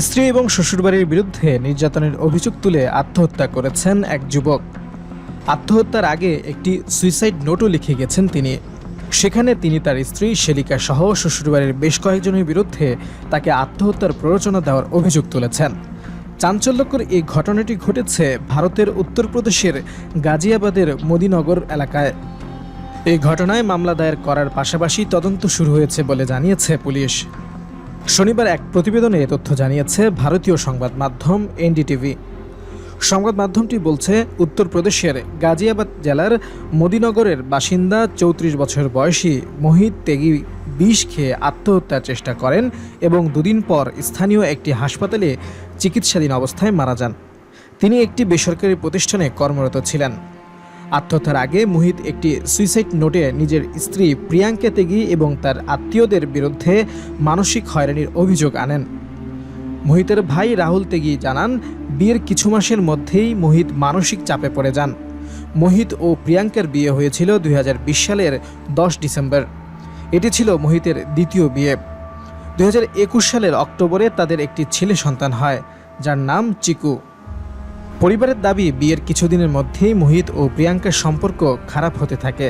স্ত্রী এবং শ্বশুরবাড়ির বিরুদ্ধে নির্যাতনের অভিযোগ তুলে আত্মহত্যা করেছেন এক যুবক। আত্মহত্যার আগে একটি সুইসাইড নোটও লিখে গেছেন তিনি। সেখানে তিনি তার স্ত্রী শেলিকা সহ শ্বশুরবাড়ির বেশ কয়েকজনের বিরুদ্ধে তাকে আত্মহত্যার প্ররোচনা দেওয়ার অভিযোগ তুলেছেন। চাঞ্চল্যকর এই ঘটনাটি ঘটেছে ভারতের উত্তরপ্রদেশের গাজিয়াবাদের মদিনগর এলাকায়। এই ঘটনায় মামলা দায়ের করার পাশাপাশি তদন্ত শুরু হয়েছে বলে জানিয়েছে পুলিশ। শনিবার এক প্রতিবেদনে এ তথ্য জানিয়েছে ভারতীয় সংবাদ মাধ্যম এনডিটিভি। সংবাদ মাধ্যমটি বলছে, উত্তরপ্রদেশের গাজিয়াবাদ জেলার মদিনগরের বাসিন্দা চৌত্রিশ বছর বয়সী মোহিত তেগি বিষ খেয়ে আত্মহত্যার চেষ্টা করেন এবং দুদিন পর স্থানীয় একটি হাসপাতালে চিকিৎসাধীন অবস্থায় মারা যান। তিনি একটি বেসরকারি প্রতিষ্ঠানে কর্মরত ছিলেন। আত্মহত্যার আগে মুহিত একটি সুইসাইড নোটে নিজের স্ত্রী প্রিয়াঙ্কা তেগি এবং তার আত্মীয়দের বিরুদ্ধে মানসিক হয়রানির অভিযোগ আনেন। মোহিতের ভাই রাহুল তেগি জানান, বিয়ের কিছু মাসের মধ্যেই মোহিত মানসিক চাপে পড়ে যান। মোহিত ও প্রিয়াঙ্কার বিয়ে হয়েছিল দুই হাজার বিশ সালের দশ ডিসেম্বর। এটি ছিল মোহিতের দ্বিতীয় বিয়ে। দু হাজার একুশ সালের অক্টোবরে তাদের একটি ছেলে সন্তান হয়, যার নাম চিকু। পরিবারের দাবি, বিয়ের কিছুদিনের মধ্যেই মোহিত ও প্রিয়াঙ্কার সম্পর্ক খারাপ হতে থাকে।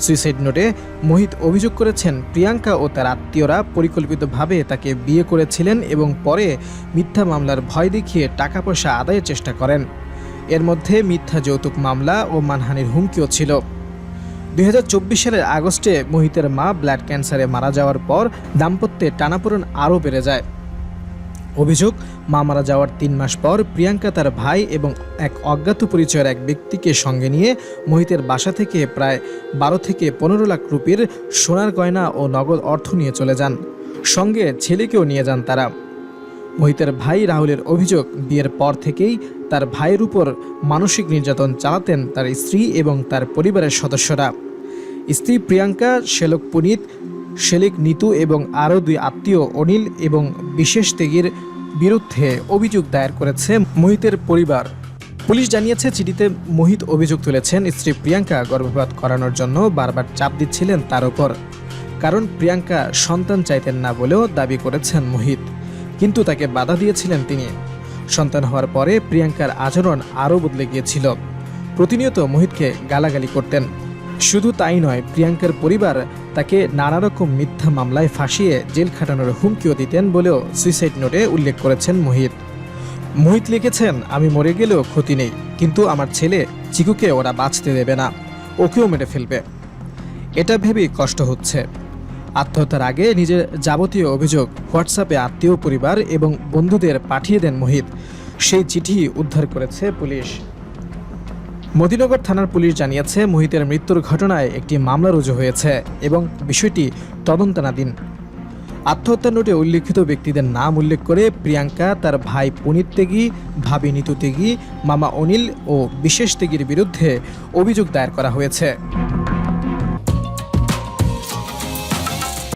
সুইসাইড নোটে মোহিত অভিযোগ করেছেন, প্রিয়াঙ্কা ও তার আত্মীয়রা পরিকল্পিতভাবে তাকে বিয়ে করেছিলেন এবং পরে মিথ্যা মামলার ভয় দেখিয়ে টাকা পয়সা আদায়ের চেষ্টা করেন। এর মধ্যে মিথ্যা যৌতুক মামলা ও মানহানির হুমকিও ছিল। দুই হাজার চব্বিশ সালের আগস্টে মোহিতের মা ব্লাড ক্যান্সারে মারা যাওয়ার পর দাম্পত্যে টানাপোড়েন আরও বেড়ে যায়। অভিযোগ মা মারা যাওয়ার তিন মাস পর প্রিয়াঙ্কা তার ভাই এবং এক অজ্ঞাত পরিচয়ের এক ব্যক্তিকে সঙ্গে নিয়ে মোহিতের বাসা থেকে প্রায় বারো থেকে পনেরো লাখ রুপির সোনার গয়না ও নগদ অর্থ নিয়ে চলে যান। সঙ্গে ছেলেকেও নিয়ে যান তারা। মোহিতের ভাই রাহুলের অভিযোগ, বিয়ের পর থেকেই তার ভাইয়ের উপর মানসিক নির্যাতন চালাতেন তার স্ত্রী এবং তার পরিবারের সদস্যরা। স্ত্রী প্রিয়াঙ্কা শেলক পুনিত শেলিক, নিতু এবং আরও দুই আত্মীয় অনিল এবং বিশেষ তেগির বিরুদ্ধে অভিযোগ দায়ের করেছে মোহিতের পরিবার। পুলিশ জানিয়েছে, চিঠিতে মোহিত অভিযোগ তুলেছেন, স্ত্রী প্রিয়াঙ্কা গর্ভপাত করানোর জন্য বারবার চাপ দিচ্ছিলেন তার উপর। কারণ প্রিয়াঙ্কা সন্তান চাইতেন না বলেও দাবি করেছেন মোহিত। কিন্তু তাকে বাধা দিয়েছিলেন তিনি। সন্তান হওয়ার পরে প্রিয়াঙ্কার আচরণ আরও বদলে গিয়েছিল। প্রতিনিয়ত মোহিতকে গালাগালি করতেন। শুধু তাই নয়, প্রিয়াঙ্কার পরিবার তাকে নানা রকম মিথ্যা মামলায় ফাঁসিয়ে জেল খাটানোর হুমকিও দিতেন বলেও সুইসাইড নোটে উল্লেখ করেছেন মোহিত। মোহিত লিখেছেন, আমি মরে গেলেও ক্ষতি নেই, কিন্তু আমার ছেলে চিকুকে ওরা বাঁচতে দেবে না, ওকেও মেরে ফেলবে। এটা ভেবেই কষ্ট হচ্ছে। আত্মহত্যার আগে নিজের যাবতীয় অভিযোগ হোয়াটসঅ্যাপে আত্মীয়, পরিবার এবং বন্ধুদের পাঠিয়ে দেন মোহিত। সেই চিঠি উদ্ধার করেছে পুলিশ। মদিনগর থানার পুলিশ জানিয়েছে, মোহিতের মৃত্যুর ঘটনায় একটি মামলা রুজু হয়েছে এবং বিষয়টি তদন্তনাধীন। আত্মহত্যা নোটে উল্লিখিত ব্যক্তিদের নাম উল্লেখ করে প্রিয়াঙ্কা, তার ভাই পুনিত তেগি, ভাবি নিতু তেগি, মামা অনিল ও বিশেষ তেগির বিরুদ্ধে অভিযোগ দায়ের করা হয়েছে।